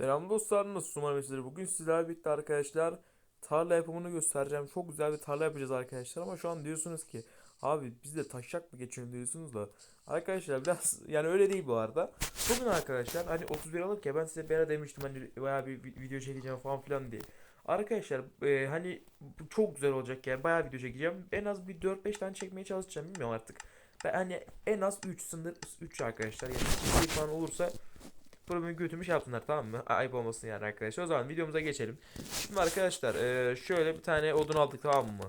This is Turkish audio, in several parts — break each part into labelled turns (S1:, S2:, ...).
S1: Selam dostlar nasılsınız? Umarım sizleri bugün sizlerle birlikte arkadaşlar tarla yapımını göstereceğim. Çok güzel bir tarla yapacağız arkadaşlar ama şu an diyorsunuz ki abi biz de taşak mı geçiyoruz diyorsunuz da arkadaşlar biraz yani öyle değil bu arada. Bugün arkadaşlar hani 31 Aralık ya ben size bir ara demiştim hani bayağı bir vi- video çekeceğim falan filan diye. Arkadaşlar e, hani çok güzel olacak yani bayağı video çekeceğim. En az bir 4-5 tane çekmeye çalışacağım bilmiyorum artık. Ben hani en az 3 sınır 3 arkadaşlar yani bir falan olursa Bunu götümü şey yapsınlar tamam mı? Ayıp olmasın yani arkadaşlar. O zaman videomuza geçelim. Şimdi arkadaşlar eee, şöyle bir tane odun aldık tamam mı?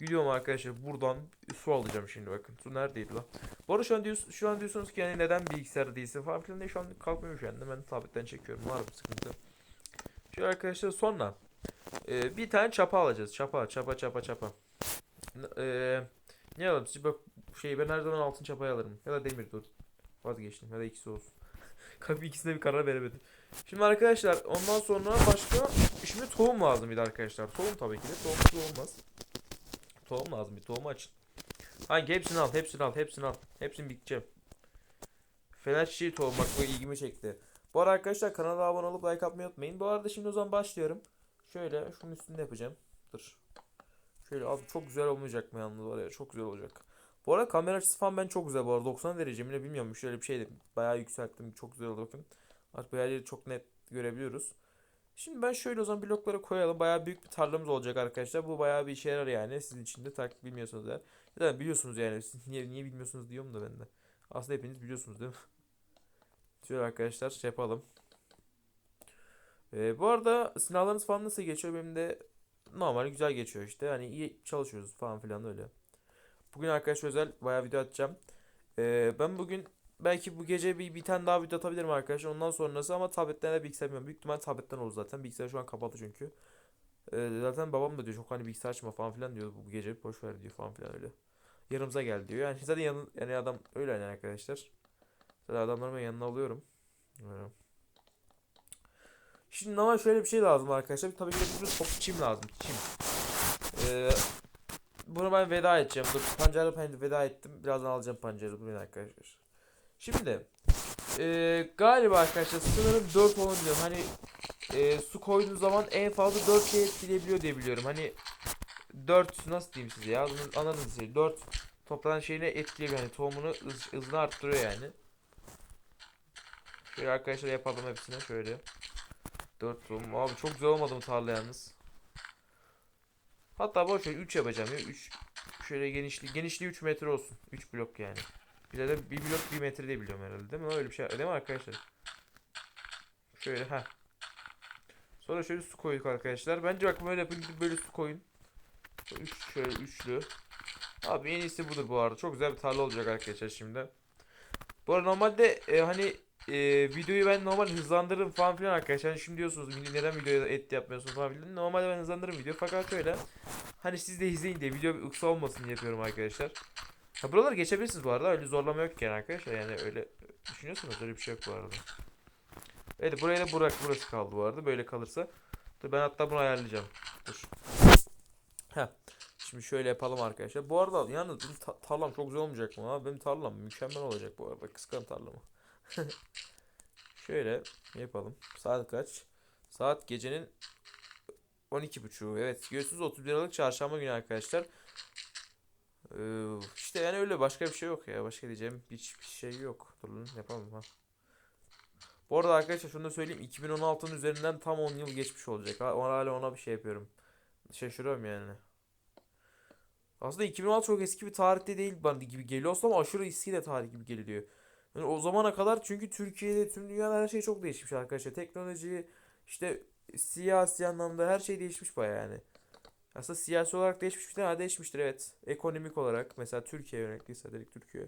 S1: Gidiyorum arkadaşlar buradan su alacağım şimdi bakın. Su neredeydi lan? Bu arada şu an, diyorsun, şu an diyorsunuz ki yani neden bilgisayar değilsin falan filan diye şu an kalkmıyorum şu anda. Ben tabletten çekiyorum. Var bir sıkıntı. Şöyle arkadaşlar sonra eee, bir tane çapa alacağız. Çapa çapa çapa çapa. Eee, ne alalım? Bak şey ben her zaman altın çapayı alırım. Ya da demir dur. Vazgeçtim. Ya da ikisi olsun. Kapı ikisine bir karar veremedim. Şimdi arkadaşlar ondan sonra başka şimdi tohum lazım bir de arkadaşlar. Tohum tabii ki de tohumsuz olmaz. Tohum lazım bir tohum açın. Hangi hepsini al, hepsini al, hepsini al. Hepsini biteceğim. Fener çiçeği tohum bak bu ilgimi çekti. Bu arada arkadaşlar kanala abone olup like atmayı unutmayın. Bu arada şimdi o zaman başlıyorum. Şöyle şunun üstünde yapacağım. Dur. Şöyle abi çok güzel olmayacak mı yalnız var ya çok güzel olacak. Bu arada kamera açısı falan ben çok güzel bu arada 90 derece mi ne bilmiyorum şöyle bir şeydi. Bayağı yükselttim çok güzel oldu bakın. Artık her yeri çok net görebiliyoruz. Şimdi ben şöyle o zaman blokları koyalım. Bayağı büyük bir tarlamız olacak arkadaşlar. Bu bayağı bir işe yarar yani. Sizin için de takip bilmiyorsunuz eğer. Da biliyorsunuz yani. Siz niye, niye bilmiyorsunuz diyorum da ben de. Aslında hepiniz biliyorsunuz değil mi? Şöyle arkadaşlar şey yapalım. Ee, bu arada sınavlarınız falan nasıl geçiyor? Benim de normal güzel geçiyor işte. Hani iyi çalışıyoruz falan filan öyle. Bugün arkadaşlar özel bayağı video atacağım. Ee, ben bugün belki bu gece bir, bir tane daha video atabilirim arkadaşlar. Ondan sonrası ama tabletten de bilgisayar bilmiyorum. Büyük ihtimal tabletten olur zaten. Bilgisayar şu an kapalı çünkü. Ee, zaten babam da diyor çok hani bilgisayar açma falan filan diyor bu gece boş ver diyor falan filan öyle. Yanımıza gel diyor. Yani zaten yanı, yani adam öyle yani arkadaşlar. Zaten adamlarımın yanına alıyorum. Öyle. Şimdi ama şöyle bir şey lazım arkadaşlar. Tabii ki de bir top çim lazım. Çim. Ee, bunu ben veda edeceğim. Dur pancarı ben veda ettim. Birazdan alacağım pancarı. Durun arkadaşlar. Şimdi e, galiba arkadaşlar sınırım 4 olan diyorum. Hani e, su koyduğunuz zaman en fazla 4 şey etkileyebiliyor diye biliyorum. Hani 4 nasıl diyeyim size ya? Anladınız şey. 4 toplanan şeyle etkiliyor yani tohumunu hız, hızını arttırıyor yani. Şöyle arkadaşlar yapalım hepsini şöyle. 4 tohum. Abi çok güzel olmadı mı tarla yalnız? Hatta boş ver 3 yapacağım ya. 3 şöyle genişliği genişliği 3 metre olsun. 3 blok yani. Bir de bir blok 1 metre diye biliyorum herhalde değil mi? Öyle bir şey değil mi arkadaşlar? Şöyle ha. Sonra şöyle su koyduk arkadaşlar. Bence bak böyle yapın böyle su koyun. Üç, şöyle üçlü. Abi en iyisi budur bu arada. Çok güzel bir tarla olacak arkadaşlar şimdi. Bu arada normalde e, hani e, videoyu ben normal hızlandırırım falan filan arkadaşlar. Hani şimdi diyorsunuz "Video- neden videoya et yapmıyorsun falan filan. Normalde ben hızlandırırım video fakat öyle. Hani siz de izleyin diye video kısa olmasın diye yapıyorum arkadaşlar. Ha buraları geçebilirsiniz bu arada. Öyle zorlama yok yani arkadaşlar. Yani öyle düşünüyorsunuz öyle bir şey yok bu arada. Evet buraya da bırak burası kaldı bu arada. Böyle kalırsa. Dur ben hatta bunu ayarlayacağım. Dur. Heh. Şimdi şöyle yapalım arkadaşlar. Bu arada yalnız benim ta- tarlam çok güzel olmayacak mı? Abi benim tarlam mükemmel olacak bu arada. Kıskan tarlamı. şöyle yapalım. Saat kaç? Saat gecenin 12.30. Evet. Göğsüz 31 Aralık çarşamba günü arkadaşlar. Ee, işte yani öyle başka bir şey yok ya. Başka diyeceğim hiçbir şey yok. Dur lan yapalım ha. Bu arada arkadaşlar şunu da söyleyeyim. 2016'nın üzerinden tam 10 yıl geçmiş olacak. Hala ona bir şey yapıyorum. Şaşırıyorum yani. Aslında 2016 çok eski bir tarihte değil bana gibi geliyor ama aşırı eski de tarih gibi geliyor. Yani o zamana kadar çünkü Türkiye'de tüm dünyada her şey çok değişmiş arkadaşlar. Teknoloji işte siyasi anlamda her şey değişmiş baya yani. Aslında siyasi olarak değişmiş mi? Ha değişmiştir evet. Ekonomik olarak mesela Türkiye yönetliyse dedik Türkiye.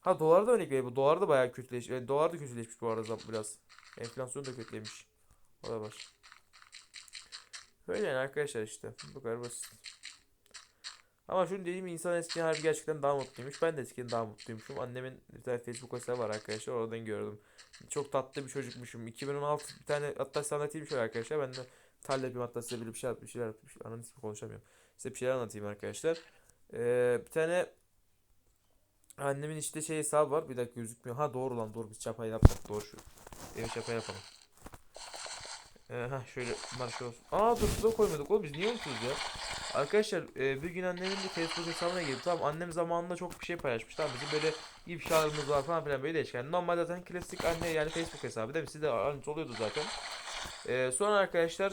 S1: Ha dolar da örnek veriyor. Dolar da bayağı kötüleş. e, dolar da kötüleşmiş bu arada biraz. Enflasyon da kötülemiş. O da var. Böyle yani arkadaşlar işte. Bu kadar basit. Ama şunu dediğim insan eskiden harbi gerçekten daha mutluymuş. Ben de eskiden daha mutluymuşum. Annemin bir tane Facebook hesabı var arkadaşlar. Oradan gördüm. Çok tatlı bir çocukmuşum. 2016 bir tane hatta size anlatayım şöyle arkadaşlar. Ben de yapayım hatta size bir şey bir şeyler yapayım. Ananı ismi konuşamıyorum. Size bir şeyler anlatayım arkadaşlar. Ee, bir tane annemin işte şey hesabı var. Bir dakika gözükmüyor. Ha doğru lan doğru biz çapayı yaptık. Doğru şu. Evet şaka yapalım. Ee, heh, şöyle şey olsun. Aa dur koymadık oğlum biz niye unutuyoruz ya? Arkadaşlar e, bir gün annemin de Facebook hesabına girdim. Tamam annem zamanında çok bir şey paylaşmış. Tamam bizim böyle ifşalarımız var falan filan böyle değişik. Yani normal zaten klasik anne yani Facebook hesabı değil mi? Sizde aynısı oluyordu zaten. E, sonra arkadaşlar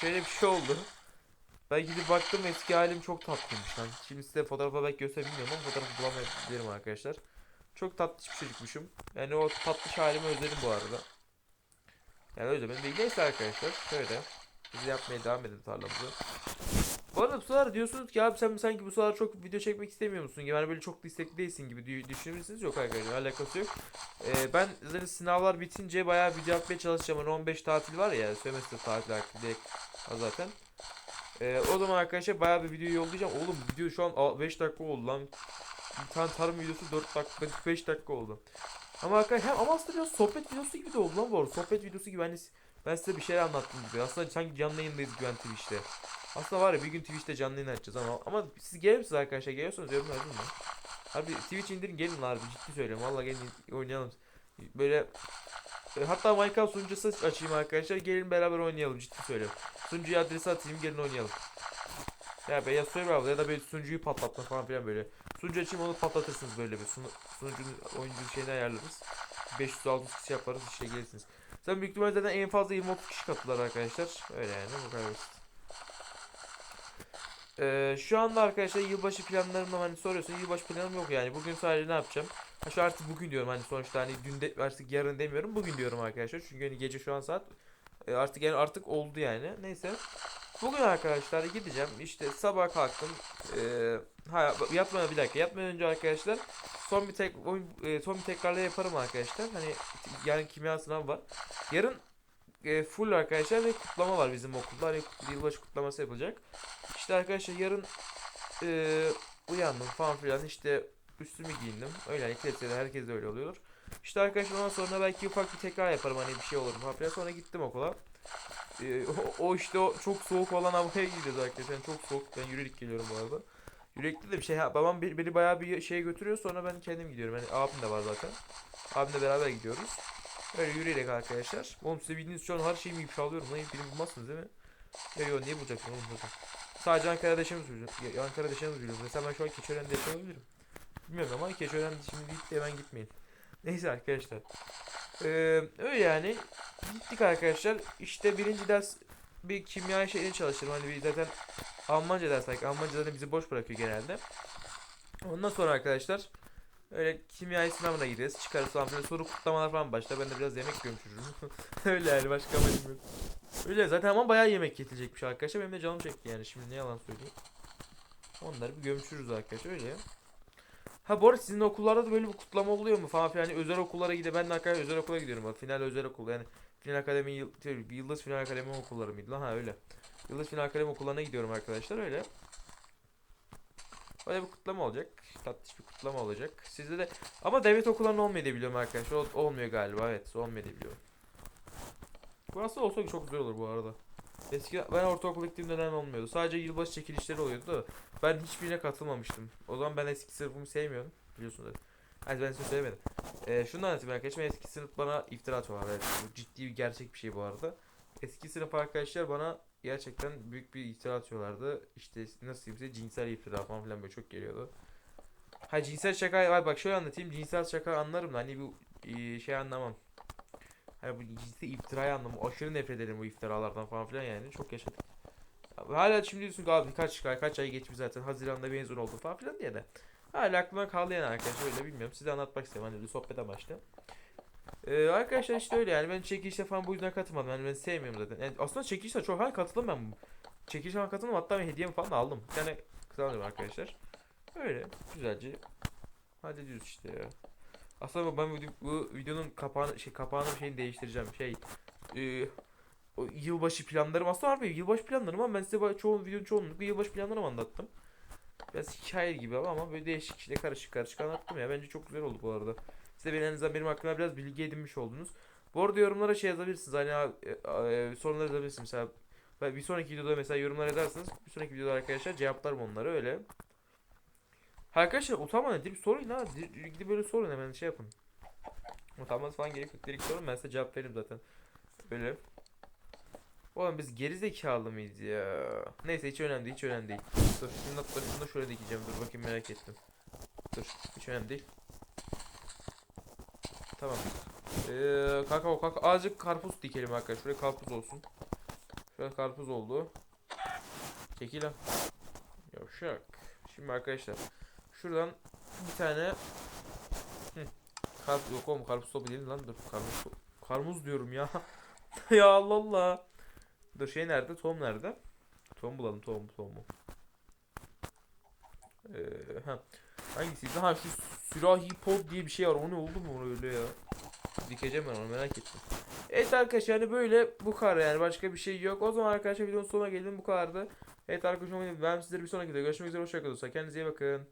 S1: şöyle bir şey oldu. Ben gidip baktım eski halim çok tatlıymış lan. Şimdi size fotoğrafa belki gösterebilirim ama fotoğrafı bulamayabilirim arkadaşlar. Çok tatlı bir çocukmuşum. Yani o tatlış halimi özledim bu arada. Yani özlemedim değil. Neyse arkadaşlar şöyle. Biz yapmaya devam edelim tarlamızı. Bu arada bu sıralar diyorsunuz ki abi sen sanki bu sıralar çok video çekmek istemiyor musun? Yani böyle çok istekli değilsin gibi dü- düşünürsünüz. Yok arkadaşlar alakası yok. Ee, ben zaten sınavlar bitince bayağı video yapmaya çalışacağım. Hani 15 tatil var ya. Sömestr tatil hakkı direkt var zaten. Ee, o zaman arkadaşlar bayağı bir video yollayacağım. Oğlum video şu an 5 dakika oldu lan. Bir tane tarım videosu 4 dakika 5 dakika oldu. Ama arkadaşlar hem ama aslında biraz sohbet videosu gibi de oldu lan bu arada. Sohbet videosu gibi hani ben size bir şeyler anlattım gibi. Aslında sanki canlı yayındayız Güven Twitch'te. Aslında var ya bir gün Twitch'te canlı yayın açacağız ama ama siz gelir misiniz arkadaşlar? Geliyorsanız yorum yazın mı? Abi Twitch indirin gelin abi ciddi söylüyorum. Vallahi gelin oynayalım. Böyle e, hatta Minecraft sunucusu açayım arkadaşlar. Gelin beraber oynayalım ciddi söylüyorum. Sunucuya adresi atayım gelin oynayalım. Ya beyaz server ya da böyle sunucuyu patlatma falan filan böyle. Sunucu açayım onu patlatırsınız böyle bir. Sunu, sunucunun oyuncu şeyini ayarlarız. 500-600 kişi yaparız işte gelirsiniz. Sen büyük ihtimalle zaten en fazla 20-30 kişi katılır arkadaşlar. Öyle yani bu kadar basit. Ee, şu anda arkadaşlar yılbaşı planlarımda hani soruyorsun yılbaşı planım yok yani bugün sadece ne yapacağım? Ha şu artık bugün diyorum hani sonuçta hani günde artık yarın demiyorum bugün diyorum arkadaşlar çünkü hani gece şu an saat e, artık yani artık oldu yani neyse. Bugün arkadaşlar gideceğim. İşte sabah kalktım. Ee, ha yatmadan bir dakika. Yatmadan önce arkadaşlar son bir tek e, son bir tekrarla yaparım arkadaşlar. Hani yarın kimya sınavı var. Yarın e, full arkadaşlar ve kutlama var bizim okulda. Hani yılbaşı kutlaması yapılacak. İşte arkadaşlar yarın e, uyandım falan filan. İşte üstümü giyindim. Öyle hani kilisede herkes de öyle oluyordur işte arkadaşlar ondan sonra belki ufak bir tekrar yaparım. Hani bir şey olur falan filan. Sonra gittim okula e, o, o işte o çok soğuk olan havaya gidiyoruz arkadaşlar. Yani çok soğuk. Ben yürüyerek geliyorum bu arada. Yürüyekte de bir şey. Babam beni, beni bayağı bir şeye götürüyor. Sonra ben kendim gidiyorum. Yani abim de var zaten. Abimle beraber gidiyoruz. Böyle yürüyerek arkadaşlar. Oğlum size bildiğiniz şu an her şeyimi ifşalıyorum. Lan bilim bulmazsınız değil mi? Ya yo niye bulacaksın oğlum burada? Sadece Ankara'da yaşamıyoruz. Ya, Ankara'da yaşamıyoruz biliyoruz. Mesela ben şu an Keçiören'de yaşayabilirim. Bilmiyorum ama Keçiören şimdi deyip de hemen gitmeyin. Neyse arkadaşlar. Ee, öyle yani. Gittik arkadaşlar. İşte birinci ders bir kimya şeyini çalıştım. Hani bir zaten Almanca ders like. Almanca zaten bizi boş bırakıyor genelde. Ondan sonra arkadaşlar öyle kimya sınavına gideceğiz. Çıkarız falan filan. Sonra kutlamalar falan başlar. Ben de biraz yemek yiyorum çocuğum. öyle yani başka amacım yok. Öyle zaten ama bayağı yemek yetilecekmiş arkadaşlar. Benim de canım çekti yani şimdi ne yalan söyleyeyim. Onları bir gömçürüz arkadaşlar öyle. Ha bu arada sizin okullarda da böyle bir kutlama oluyor mu falan filan. Hani özel okullara gidip ben de arkadaşlar özel okula gidiyorum bak. Final özel okul yani. Final akademi şey, yıldız final akademi okulları mıydı lan ha öyle. Yıldız final akademi okullarına gidiyorum arkadaşlar öyle. Böyle bir kutlama olacak. Tatlış bir kutlama olacak. Sizde de ama devlet okullarında olmuyor diye biliyorum arkadaşlar. O, olmuyor galiba evet olmuyor diye biliyorum. Burası olsa çok güzel olur bu arada. Eski ben ortaokul gittiğim dönem olmuyordu. Sadece yılbaşı çekilişleri oluyordu ben hiçbirine katılmamıştım. O zaman ben eski sınıfımı sevmiyordum. Biliyorsunuz. Hani ben size söylemedim. Ee, şunu anlatayım arkadaşlar. Eski sınıf bana iftira atıyorlar. Evet, bu ciddi bir gerçek bir şey bu arada. Eski sınıf arkadaşlar bana gerçekten büyük bir iftira atıyorlardı. İşte nasıl diyeyim cinsel iftira falan filan böyle çok geliyordu. Ha cinsel şaka ay bak şöyle anlatayım. Cinsel şaka anlarım da hani bu e, şey anlamam. Hani bu cinsel iftirayı anlamam. Aşırı nefret ederim bu iftiralardan falan filan yani. Çok yaşadık. Hala şimdi diyorsun ki abi kaç ay kaç ay geçmiş zaten Haziran'da mezun oldu falan filan diye de. Hala aklıma kaldı arkadaşlar öyle bilmiyorum. Size anlatmak istedim hani bir sohbet amaçlı. Ee, arkadaşlar işte öyle yani ben çekilişe falan bu yüzden katılmadım. Yani ben sevmiyorum zaten. Yani aslında çekilişe çok hayır katıldım ben. Çekilişe falan katıldım hatta ben hediyemi falan aldım. Bir tane kız aldım arkadaşlar. Öyle güzelce hallediyoruz işte ya. Aslında ben bu, bu videonun kapağını şey kapağını şeyini değiştireceğim. Şey e, o yılbaşı planlarım aslında harbi yılbaşı planlarım ama ben size çoğu videonun çoğunlukla yılbaşı planlarımı anlattım. Biraz hikaye gibi ama ama böyle değişik işte karışık karışık anlattım ya. Bence çok güzel oldu bu arada. Siz de benim, en azından benim hakkımda biraz bilgi edinmiş oldunuz. Bu arada yorumlara şey yazabilirsiniz. Hani e, e, sorular yazabilirsiniz. Mesela ben bir sonraki videoda mesela yorumlar ederseniz bir sonraki videoda arkadaşlar cevaplarım onları öyle. Arkadaşlar utanma ne bir sorun ha. Di- Gidip böyle sorun hemen şey yapın. Utanması falan gerek yok. Direkt sorun ben size cevap veririm zaten. Böyle. Oğlum biz geri zekalı mıyız ya? Neyse hiç önemli değil, hiç önemli değil. Dur şunu da, şunu da şöyle dikeceğim. Dur bakayım merak ettim. Dur hiç önemli değil. Tamam. Ee, kanka kanka azıcık karpuz dikelim arkadaşlar. Şuraya karpuz olsun. Şuraya karpuz oldu. Çekil lan. Yavşak. Şimdi arkadaşlar şuradan bir tane Hı. Karpuz yok oğlum karpuz topu lan dur karpuz Karmuz diyorum ya. ya Allah Allah. Dur şey nerede? Tom nerede? Tom bulalım Tom Tom'u. Ee, ha. Hangisiydi? Ha şu sürahi pod diye bir şey var. O ne oldu mu öyle ya? Dikeceğim ben onu merak ettim. Evet arkadaşlar yani böyle bu kadar yani başka bir şey yok. O zaman arkadaşlar videonun sonuna geldim bu kadardı. Evet arkadaşlar ben sizleri bir sonraki videoda görüşmek üzere hoşçakalın. Kendinize iyi bakın.